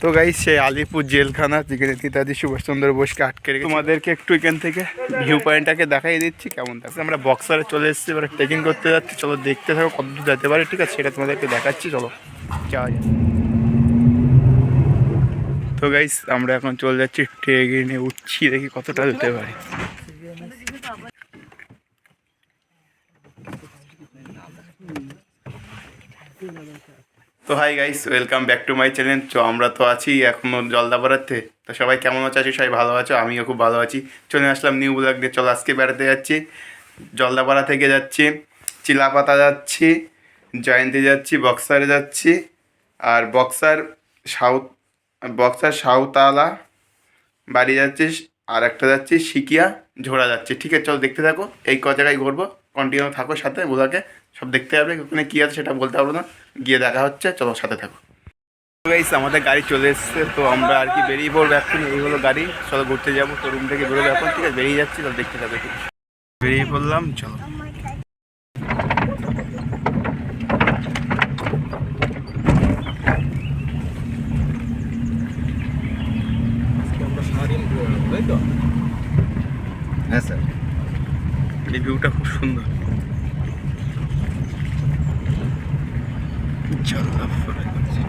তো গাই সে আলিপুর জেলখানা, যেখানে নেতাজি সুভাষচন্দ্র বোসকে আটকে রেখে তোমাদেরকে একটু এখান থেকে ভিউ পয়েন্টটাকে দেখাই দিচ্ছি, কেমন থাকে আমরা বক্সারে চলে এসেছি, এবার ট্রেকিং করতে যাচ্ছি। চলো দেখতে থাকো কত দূর যেতে পারে, ঠিক আছে? সেটা তোমাদেরকে দেখাচ্ছি, চলো। যাওয়া যাক। তো গাইস আমরা এখন চলে যাচ্ছি ট্রেনে উঠছি, দেখি কতটা যেতে পারি। তো hi guys welcome back to my channel তো আমরা তো আছি এখনও জলদাপাড়াতে। তো সবাই কেমন আছো? আছি, সবাই ভালো আছো? আমিও খুব ভালো আছি। চলে আসলাম নিউ ব্লগ দিয়ে চলো আজকে বেড়াতে যাচ্ছি। জলদাপাড়া থেকে যাচ্ছি। চিলাপাতা যাচ্ছি। জয়ন্তী যাচ্ছি। বক্সারে যাচ্ছি। আর বক্সার সাউথ বক্সার সাউতালা বাড়ি যাচ্ছি। আর একটা যাচ্ছি সিকিয়া ঝোড়া যাচ্ছি। ঠিক আছে, চলো দেখতে থাকো। এই ক জায়গায় ঘুরবো। কন্টিনিউ থাকো সাথে বোধাকে সব দেখতে হবে। ওখানে কী আছে সেটা বলতে পারব না। গিয়ে দেখা হচ্ছে, চলো সাথে থাকো। গাইস আমাদের গাড়ি চলে এসছে, তো আমরা আর কি বেরিয়ে পড়ব এখন, এই হলো গাড়ি। চলো ঘুরতে যাব, তো রুম থেকে বেরোবো এখন, ঠিক আছে? বেরিয়ে যাচ্ছি চলো দেখতে যাবে। বেরিয়ে পড়লাম, চলো আমরা সারাদিন ঘুরলাম, তাই তো হ্যাঁ স্যার এই ভিউটা খুব সুন্দর চলো ফলো করছি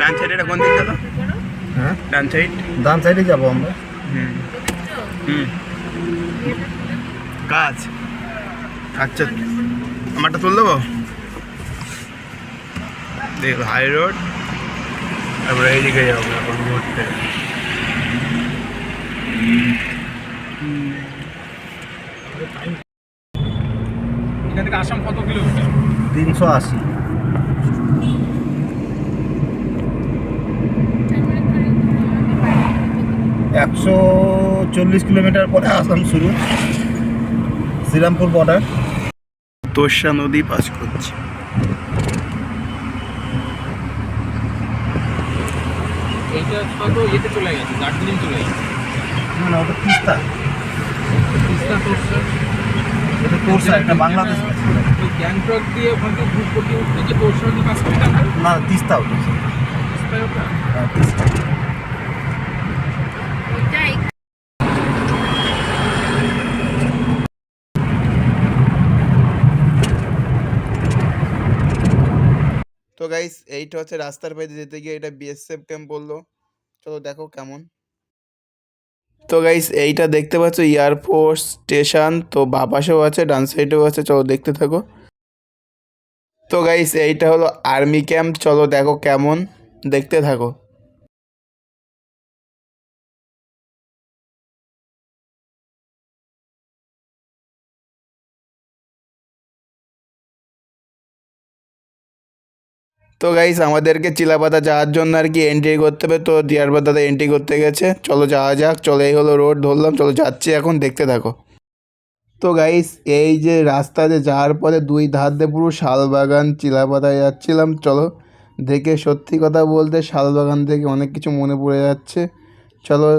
ডান সাইডে কোন দিক গেল হ্যাঁ ডান সাইড ডান সাইডে যাব আমরা। হুম। হুম। কাজ আচ্ছা আমারটা তুল দেবো? দেখ হাই রোড তারপরে এইদিকে যাব এখন ঘুরতে। এখান থেকে আসাম কত কিলোমিটার? তিনশো আশি। একশো চল্লিশ কিলোমিটার পরে আসাম শুরু। শ্রীরামপুর বর্ডার তোষা নদী পাস করছে। এইটা তো ইয়েতে চলে গেছে দার্জিলিং চলে গেছে। না ওটা তিস্তা। তিস্তা তোরসা এটা তোরসা এটা বাংলাদেশ গ্যাংটক দিয়ে ওখান উঠতে যে তোরসা পাস না? তিস্তা ওটা তিস্তায় ওটা? হ্যাঁ, তিস্তা। তো গাইস এইটা হচ্ছে রাস্তার বাইরে যেতে গিয়ে এটা বিএসএফ ক্যাম্প বলল। চলো দেখো কেমন। তো গাইস এইটা দেখতে পাচ্ছ এয়ারফোর্স স্টেশন তো বাপাসেও আছে, ডান সাইডেও আছে, চলো দেখতে থাকো। তো গাইস এইটা হলো আর্মি ক্যাম্প চলো দেখো কেমন, দেখতে থাকো। তো গাইস আমাদেরকে চিলাপাতা যাওয়ার জন্য আর কি এন্ট্রি করতে হবে, তো ডিয়ারবার দাদা এন্ট্রি করতে গেছে। চলো যাওয়া যাক, চলো এই হলো রোড ধরলাম, চলো যাচ্ছি এখন, দেখতে থাকো। তো গাইস এই যে রাস্তা দিয়ে যাওয়ার পরে দুই ধার দিয়ে পুরো শালবাগান চিলাপাতায় যাচ্ছিলাম, চলো দেখে সত্যি কথা বলতে শালবাগান থেকে অনেক কিছু মনে পড়ে যাচ্ছে। চলো,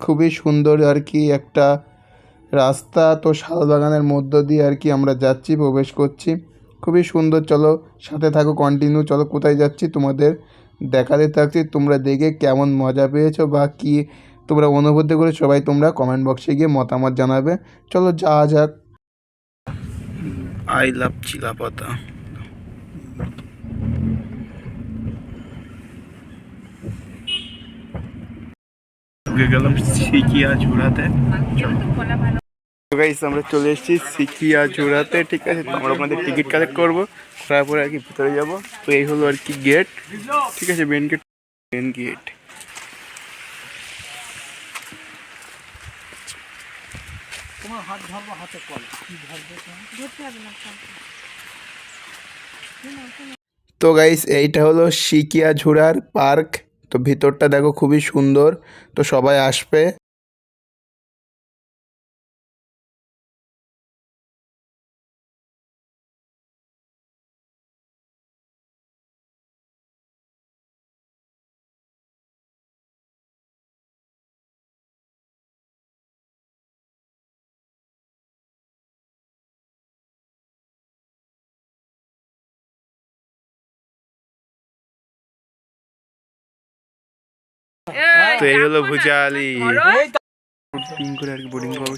খুবই সুন্দর আর কি একটা রাস্তা, তো শালবাগানের মধ্য দিয়ে আর কি আমরা যাচ্ছি, প্রবেশ করছি। খুবই সুন্দর চলো সাথে থাকো কন্টিনিউ চলো কোথায় যাচ্ছি তোমাদের দেখাতে থাকছি। তোমরা দেখে কেমন মজা পেয়েছ বা কি তোমরা অনুভূতি করে সবাই তোমরা কমেন্ট বক্সে গিয়ে মতামত জানাবে। চলো যাওয়া যাক। I love Chilapata. গেলাম সিকিয়া ঝুড়াতে গাইস আমরা চলে এসেছি সিকিয়া জোড়াতে ঠিক আছে? তো আমরা আপনাদের টিকিট কালেক্ট করব। তারপরে আর কি ভিতরে যাব। তো এই হলো আর কি গেট ঠিক আছে? মেন গেট মেন গেট তো? গাইস এইটা হলো সিকিয়া ঝুড়ার পার্ক। তো ভিতরটা দেখো খুবই সুন্দর। তো সবাই আসবে। তো এই হলো ভুজালি। বোটিং করে আর কি বোটিং করব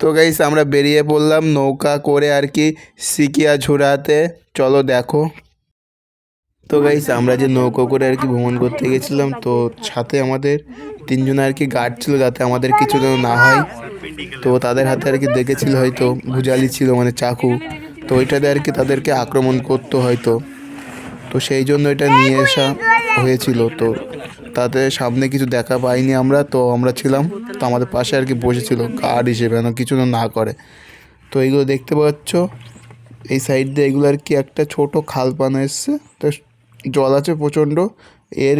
তো গাইস আমরা বেরিয়ে পড়লাম নৌকা করে আর কি সিকিয়া ঝোড়াতে চলো দেখো। তো গাইস আমরা যে নৌকো করে আর কি ভ্রমণ করতে গেছিলাম তো সাথে আমাদের তিনজন আর কি গার্ড ছিল যাতে আমাদের কিছু যেন না হয়। তো তাদের হাতে আর কি দেখেছিল হয়তো ভুজালি ছিল মানে চাকু। তো ওইটাতে আর কি তাদেরকে আক্রমণ করতো হয়তো। তো সেই জন্য এটা নিয়ে আসা হয়েছিল। তো তাতে সামনে কিছু দেখা পাইনি আমরা, তো আমরা ছিলাম, তো আমাদের পাশে আর কি বসেছিল গার্ড হিসেবে, যেন কিছু না করে। তো এইগুলো দেখতে পাচ্ছ, এই সাইড দিয়ে এগুলো আর কি একটা ছোট খাল পানা এসছে। তো জল আছে প্রচণ্ড, এর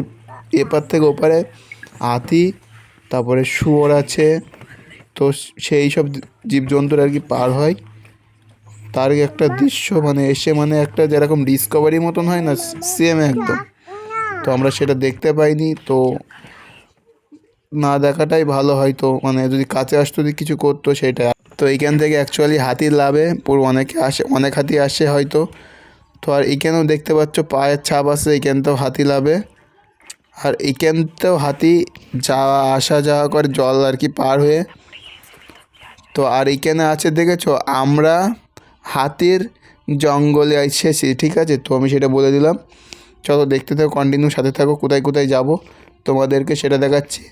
এপার থেকে ওপারে হাতি, তারপরে শুয়োর আছে, তো সেই সব জীবজন্তুর আর কি পার হয়। তার একটা দৃশ্য মানে এসে মানে একটা যেরকম ডিসকভারি মতন হয় না সেম একদম। তো আমরা সেটা দেখতে পাইনি, তো না দেখাটাই ভালো হয়তো মানে যদি কাছে আসতো যদি কিছু করতো সেটা। তো এইখান থেকে অ্যাকচুয়ালি হাতির লাভে, পুরো অনেকে আসে, অনেক হাতি আসে হয়তো। তো আর এইখানেও দেখতে পাচ্ছ, পায়ের ছাপ আছে এইখানতেও হাতি লাভে। আর এইখানতেও হাতি যাওয়া, আসা যাওয়া করে জল আর কি পার হয়ে। তো আর এইখানে আছে, দেখেছ? আমরা হাতির জঙ্গলে এসেছি ঠিক আছে? তো আমি সেটা বলে দিলাম। চলো দেখতে থাকো কন্টিনিউ সাথে থাকো, কোথায় কোথায় যাব, তোমাদেরকে সেটা দেখাচ্ছি।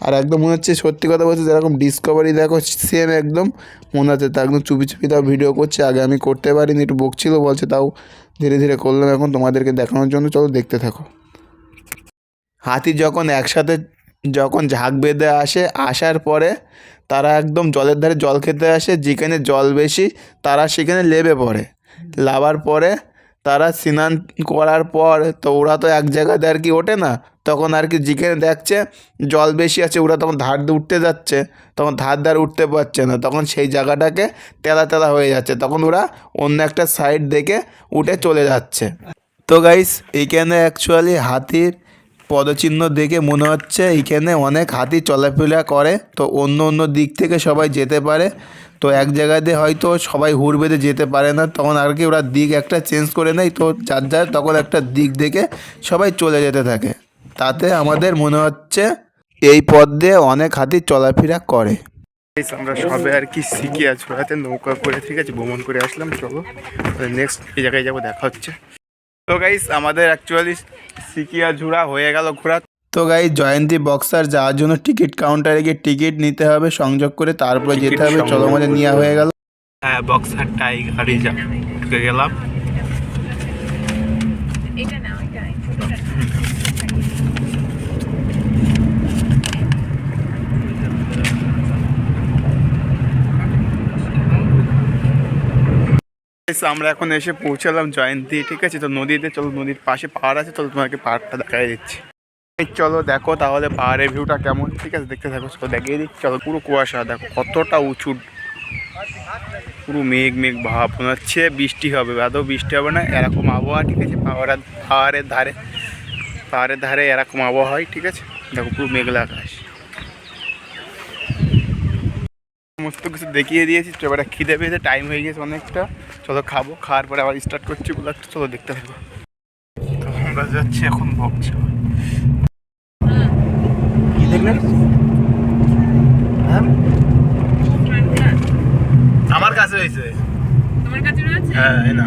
আর একদম মনে হচ্ছে সত্যি কথা বলছে যেরকম ডিসকভারি দেখো সেম একদম মনে হচ্ছে। তা একদম চুপি চুপি তাও ভিডিও করছে, আগে আমি করতে পারিনি, একটু বকছিল বলছে, তাও ধীরে ধীরে করলাম এখন তোমাদেরকে দেখানোর জন্য। চলো দেখতে থাকো। হাতি যখন একসাথে, যখন ঝাঁক বেঁধে আসে, আসার পরে তারা একদম জলের ধারে জল খেতে আসে, যেখানে জল বেশি তারা সেখানে লেবে পড়ে। লাভার পরে তারা স্নান করার পর তো ওরা তো এক জায়গাতে আর কি ওঠে না, তখন আর কি যেখানে দেখছে জল বেশি আছে, ওরা তখন ধার দিয়ে উঠতে যাচ্ছে, তখন ধার ধার উঠতে পারছে না, তখন সেই জায়গাটাকে তেলা তেলা হয়ে যাচ্ছে, তখন ওরা অন্য একটা সাইড দেখে উঠে চলে যাচ্ছে। তো গাইস এইখানে অ্যাকচুয়ালি হাতির পদচিহ্ন দেখে মনে হচ্ছে এইখানে অনেক হাতি চলাফেরা করে। তো অন্য অন্য দিক থেকে সবাই যেতে পারে। তো এক জায়গাতে হয়তো সবাই হুড় বেঁধে যেতে পারে না। তখন আর কি ওরা দিক একটা চেঞ্জ করে নেয়। তো যার যার তখন একটা দিক দেখে সবাই চলে যেতে থাকে। তাতে আমাদের মনে হচ্ছে এই পথ দিয়ে অনেক হাতি চলাফেরা করে। আমরা সবে আর কি শিখি হাতে নৌকা করে, ঠিক আছে, ভ্রমণ করে আসলাম। চলো নেক্সট এই জায়গায় যাব, দেখা হচ্ছে। তো গাইস আমাদের অ্যাকচুয়ালি সিকিয়া ঝুড়া হয়ে গেল ঘোরা। তো গাই জয়ন্তী বক্সার যাওয়ার জন্য টিকিট কাউন্টারে গিয়ে টিকিট নিতে হবে সংযোগ করে তারপরে যেতে হবে চলো আমাদের নেওয়া হয়ে গেল। হ্যাঁ বক্সার টাই গাড়ি ঢুকে গেলাম। এটা না Guys, আমরা এখন এসে পৌঁছালাম জয়ন্তী ঠিক আছে? তো নদীতে চলো নদীর পাশে পাহাড় আছে চলো তোমাকে পাহাড়টা দেখাই দিচ্ছি। চলো দেখো তাহলে পাহাড়ের ভিউটা কেমন ঠিক আছে? দেখতে থাকো চলো দেখিয়ে দিচ্ছি। চলো পুরো কুয়াশা দেখো কতটা উঁচু। পুরো মেঘ মেঘ ভাব মনে হচ্ছে বৃষ্টি হবে আদৌ বৃষ্টি হবে না এরকম আবহাওয়া ঠিক আছে? পাহাড়ের পাহাড়ের ধারে পাহাড়ের ধারে এরকম আবহাওয়া হয় ঠিক আছে? দেখো পুরো মেঘলা আকাশ। সমস্ত কিছু দেখিয়ে দিয়েছি তো এবারে খিদে পেয়েছে টাইম হয়ে গেছে অনেকটা। চলো খাব খাওয়ার পরে আবার স্টার্ট করছি ব্লগটা চলো দেখতে থাকব তো আমরা যাচ্ছি এখন বকছা কি দেখলেন? হ্যাঁ? আমার কাছে হয়েছে। হ্যাঁ এই না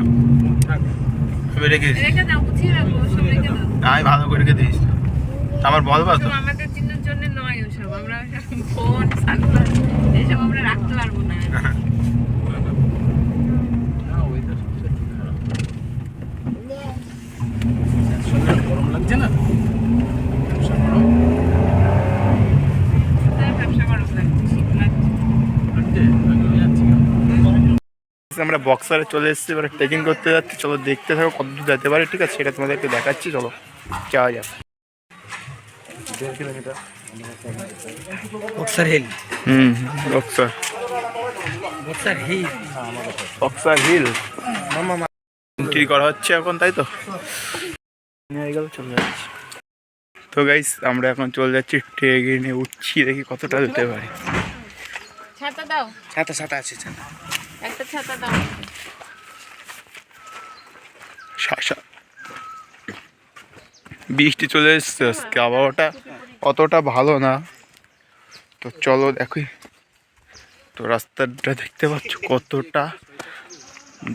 আমি ভালো করে রেখে দিয়েছি। আমার বলবা তো। আমাদের জন্য নয় ওসব। আমরা ফোন আমরা বক্সারে চলে এসেছি, এবার ট্রেকিং করতে যাচ্ছি। চলো দেখতে থাকো কত দূর যেতে পারে, ঠিক আছে? সেটা তোমাদেরকে দেখাচ্ছি, চলো। যাওয়া যাক। বক্সার হিল হুম বক্সার বক্সার হিল বক্সার হিল এন্ট্রি করা হচ্ছে এখন তাই তো? হয়ে গেল চলে যাচ্ছি। তো গাইস আমরা এখন চলে যাচ্ছি ট্রেনে উঠছি দেখি কতটা যেতে পারে। ছাতা দাও। ছাতা ছাতা আছে ছাতা। একটা ছাতা দাও বৃষ্টি চলে এসছে আজকে আবহাওয়াটা অতটা ভালো না। তো চলো দেখি। তো রাস্তাটা দেখতে পাচ্ছ কতটা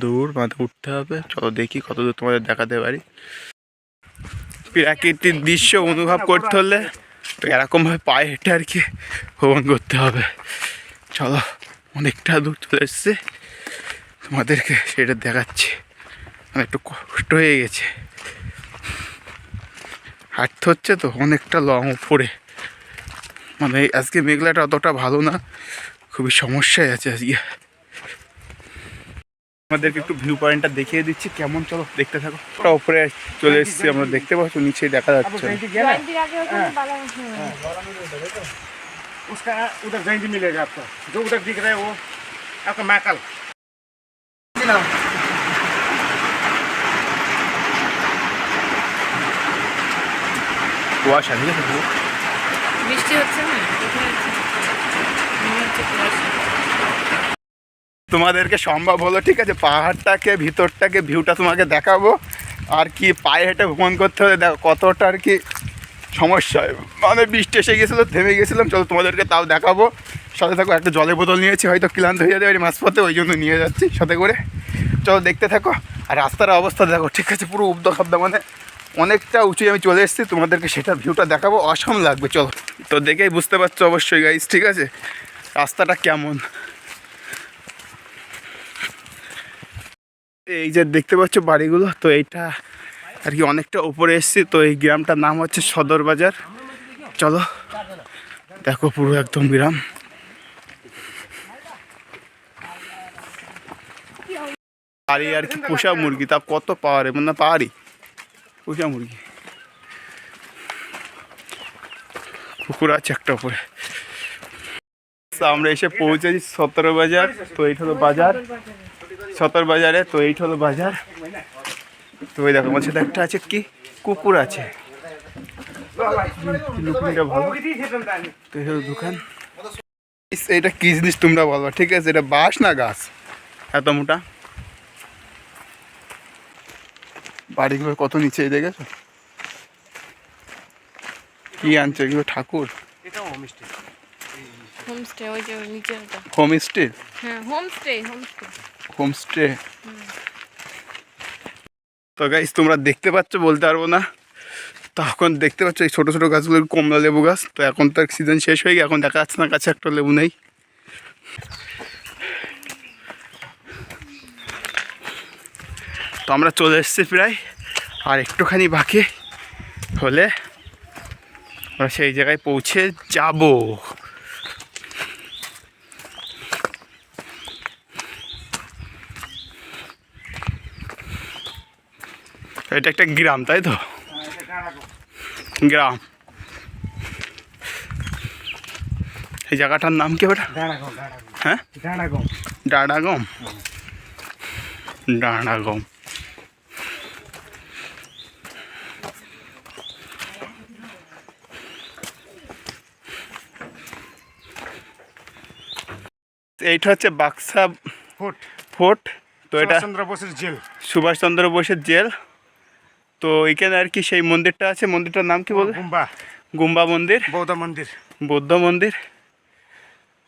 দূর মানে উঠতে হবে। চলো দেখি কত দূর তোমাদের দেখাতে পারি। প্রাকৃতিক দৃশ্য অনুভব করতে হলে তো এরকমভাবে পায়ে হেঁটে আর কি ভ্রমণ করতে হবে। চলো, অনেকটা দূর চলে এসছে। তোমাদেরকে সেটা দেখাচ্ছি। একটু কষ্ট হয়ে গেছে। হাঁটতে হচ্ছে তো অনেকটা লং উপরে মানে আজকে মেঘলাটা অতটা ভালো না খুবই সমস্যায় আছে আজকে আমাদেরকে একটু ভিউ পয়েন্টটা দেখিয়ে দিচ্ছি কেমন চলো দেখতে থাকো ওটা উপরে চলে এসেছি আমরা দেখতে পাচ্ছি নিচে দেখা যাচ্ছে না। জয়ন্তীর আগে ওখানে বালা হ্যাঁ। उसका उधर जैन मिलेगा आपको जो उधर दिख रहा है वो आपका महाकाल কুয়াশা ঠিক আছে? বৃষ্টি হচ্ছে না। তোমাদেরকে সম্ভব হলো ঠিক আছে পাহাড়টাকে ভিতরটাকে ভিউটা তোমাকে দেখাবো। আর কি পায়ে হেঁটে ভ্রমণ করতে হলে দেখো কতটা আর কি সমস্যা। মানে বৃষ্টি এসে গেছিল থেমে গেছিলাম চলো তোমাদেরকে তাও দেখাবো। সাথে থাকো একটা জলের বোতল নিয়েছি হয়তো ক্লান্ত হয়ে পারি মাঝপথে ওই জন্য নিয়ে যাচ্ছি সাথে করে। চলো দেখতে থাকো। আর রাস্তার অবস্থা দেখো ঠিক আছে পুরো উব্দ খাদ্য মানে। অনেকটা উঁচু আমি চলে এসেছি, তোমাদেরকে সেটা ভিউটা দেখাবো, অসম লাগবে, চলো। তো দেখেই বুঝতে পারছ অবশ্যই গাইজ ঠিক আছে? রাস্তাটা কেমন? এই যে দেখতে পাচ্ছ বাড়িগুলো, তো এইটা আর কি অনেকটা উপরে এসছি, তো এই গ্রামটার নাম হচ্ছে সদর বাজার। চলো, দেখো পুরো একদম গ্রাম। পাহাড়ি আর কি পোষা মুরগি, তা কত পাওয়ারে মানে পাহাড়ি? পোষা মুরগি। পুকুর আছে একটা উপরে। আমরা এসে পৌঁছেছি সতেরো বাজার, তো এইটা হলো বাজার। সতর বাজারে, তো এইটা হলো বাজার। তো ওই দেখো সাথে একটা আছে কি? কুকুর আছে। ভালো। দোকান। এটা কি জিনিস তোমরা বলো ঠিক আছে, এটা বাঁশ না গাছ? এত মোটা? বাড়িগুলো কত নিচে এই দেখেছ? কি আনছে এগুলো? ঠাকুর? এটাও হোমস্টে হোমস্টে ওই যে নিচে ওটা। হোমস্টে হ্যাঁ হোমস্টে হোমস্টে হোমস্টে তো গাইস তোমরা দেখতে পাচ্ছ বলতে পারব না। তো এখন দেখতে পাচ্ছ এই ছোটো ছোটো গাছগুলো কমলা লেবু গাছ। তো এখন তার সিজন শেষ হয়ে গিয়ে এখন দেখা যাচ্ছে না কাছে একটা লেবু নেই। তো আমরা চলে এসেছি প্রায়। আর একটুখানি বাকি হলে আমরা সেই জায়গায় পৌঁছে যাব। এটা একটা গ্রাম তাই তো? গ্রাম। এই জায়গাটার নাম কি ওটা? হ্যাঁ? ডাঁড়াগম ডাঁড়াগম এইটা হচ্ছে বাক্সা ফোর্ট। ফোর্ট তো এটা চন্দ্র বোসের জেল। সুভাষচন্দ্র বোসের জেল। তো এখানে আর কি সেই মন্দিরটা আছে মন্দিরটার নাম কি বলব গুম্বা। গুম্বা মন্দির। বৌদ্ধ মন্দির। বৌদ্ধ মন্দির।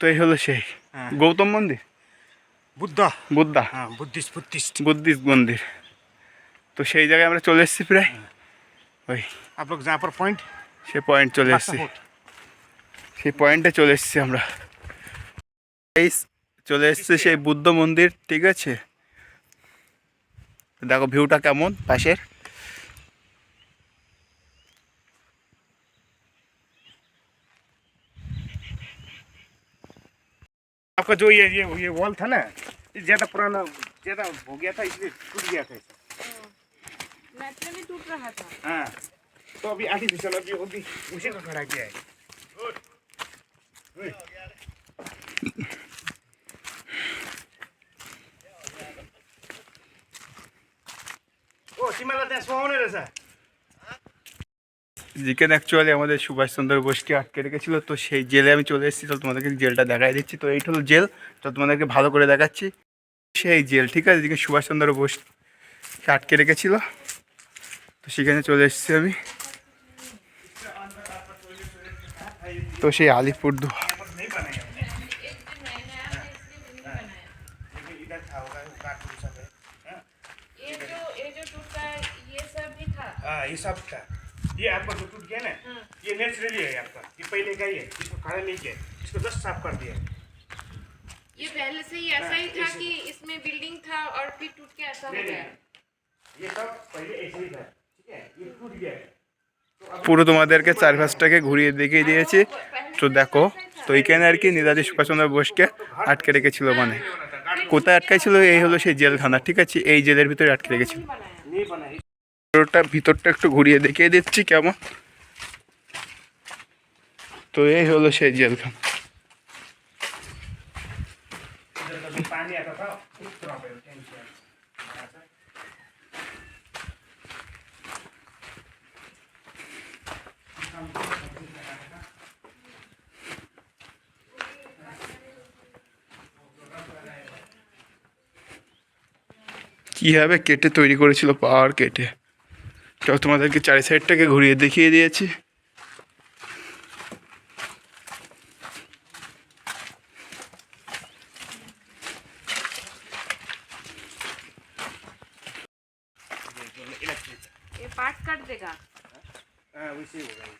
তো এই হলো সেই। হ্যাঁ। গৌতম মন্দির? বুদ্ধ। বুদ্ধ। হ্যাঁ, বুদ্ধিস্ট বুদ্ধিস্ট। বুদ্ধিস্ট মন্দির। তো সেই জায়গায় আমরা চলে এসেছি প্রায়। ওই আপনার পয়েন্ট সে পয়েন্ট চলে এসেছি। সেই পয়েন্টে চলে এসেছি আমরা। এই চলে এসেছে সেই বুদ্ধ মন্দির ঠিক আছে দেখো ভিউটা কেমন পাশের आपका जो ये ये ये वॉल था ना ये ज्यादा पुराना ज्यादा हो गया था इसलिए टूट गया था नेचुरली टूट रहा था हाँ तो अभी आर्टिफिशियल अभी अभी उसी को खड़ा किया है জিকেন অ্যাকচুয়ালি আমাদের সুভাষচন্দ্র বোসকে আটকে রেখেছিল, তো সেই জেলে আমি চলে এসেছি। তো তোমাদেরকে জেলটা দেখাই দিচ্ছি। তো এইটা হলো জেল। তো তোমাদেরকে ভালো করে দেখাচ্ছি। সেই জেল, ঠিক আছে? যেখানে সুভাষচন্দ্র বোস আটকে রেখেছিল। তো সেখানে চলে এসেছি আমি। তো সেই আলিপুরদুয়ার। था हाँ ये सब था ये आपका जो टूट गया ना ये नेचुरली है आपका ये पहले का ही है इसको खड़ा नहीं किया इसको जस्ट साफ कर दिया ये पहले से ही ऐसा ही था कि इसमें बिल्डिंग था और फिर टूट के ऐसा हो नहीं गया नहीं ये सब पहले ऐसे ही था ठीक है ये टूट गया है পুরো তোমাদেরকে চারপাশটাকে ঘুরিয়ে দেখিয়ে দিয়েছি তো দেখো তো এইখানে আর কি নেতাজি সুভাষচন্দ্র বোসকে আটকে রেখেছিল মানে কোথায় আটকাইছিল এই হলো সেই জেলখানা ঠিক আছে এই জেলের ভিতরে আটকে রেখেছিল ভিতরটা ভিতরটা একটু ঘুরিয়ে দেখিয়ে দিচ্ছি কেমন। তো এই হলো সেই জেলখান। হবে কেটে তৈরি করেছিল পাহাড় কেটে? চল তোমাদেরকে চারি সাইডটাকে ঘুরিয়ে দেখিয়ে দিয়েছি इलेक्ट्रिक ये पार्ट काट देगा हाँ वैसे ही होगा ये।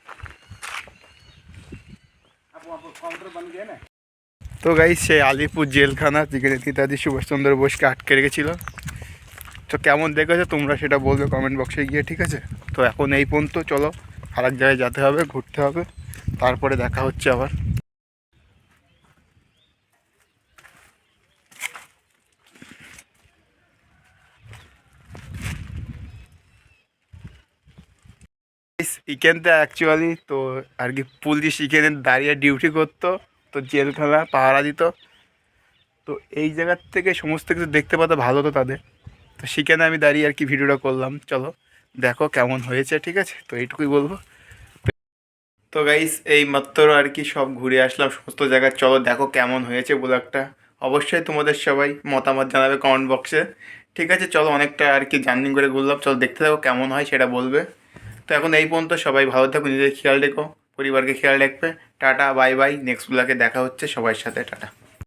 अब वहाँ पर काउंटर बन गया ना তো গাই সেই আলিপুর জেলখানা যেখানে নেতাজি সুভাষচন্দ্র বোসকে আটকে রেখেছিল তো কেমন দেখেছ তোমরা সেটা বলবে কমেন্ট বক্সে গিয়ে, ঠিক আছে? তো এখন এই পর্যন্ত, চলো আর এক জায়গায় যেতে হবে, ঘুরতে হবে, তারপরে দেখা হচ্ছে আবার। এখানটা অ্যাকচুয়ালি তো আর কি পুলিশ এখানে দাঁড়িয়ে ডিউটি করতো, তো জেলখানা, পাহারা দিত। তো এই জায়গার থেকে সমস্ত কিছু দেখতে পাতা ভালো তো তাদের। তো সেখানে আমি দাঁড়িয়ে আর কি ভিডিওটা করলাম। চলো, দেখো কেমন হয়েছে, ঠিক আছে? তো এইটুকুই বলব। তো গাইস এই মাত্র আর কি সব ঘুরে আসলাম, সমস্ত জায়গায়। চলো, দেখো কেমন হয়েছে ব্লগটা। অবশ্যই তোমাদের সবাই মতামত জানাবে কমেন্ট বক্সে ঠিক আছে, চলো অনেকটা আর কি জার্নি করে ঘুরলাম। চলো, দেখতে থাকো কেমন হয় সেটা বলবে। তো এখন এই পর্যন্ত সবাই ভালো থাকো, নিজেদের খেয়াল রেখো, পরিবারকে খেয়াল রাখবে। টাটা বাই বাই নেক্সট ব্লগে দেখা হচ্ছে সবার সাথে, টাটা।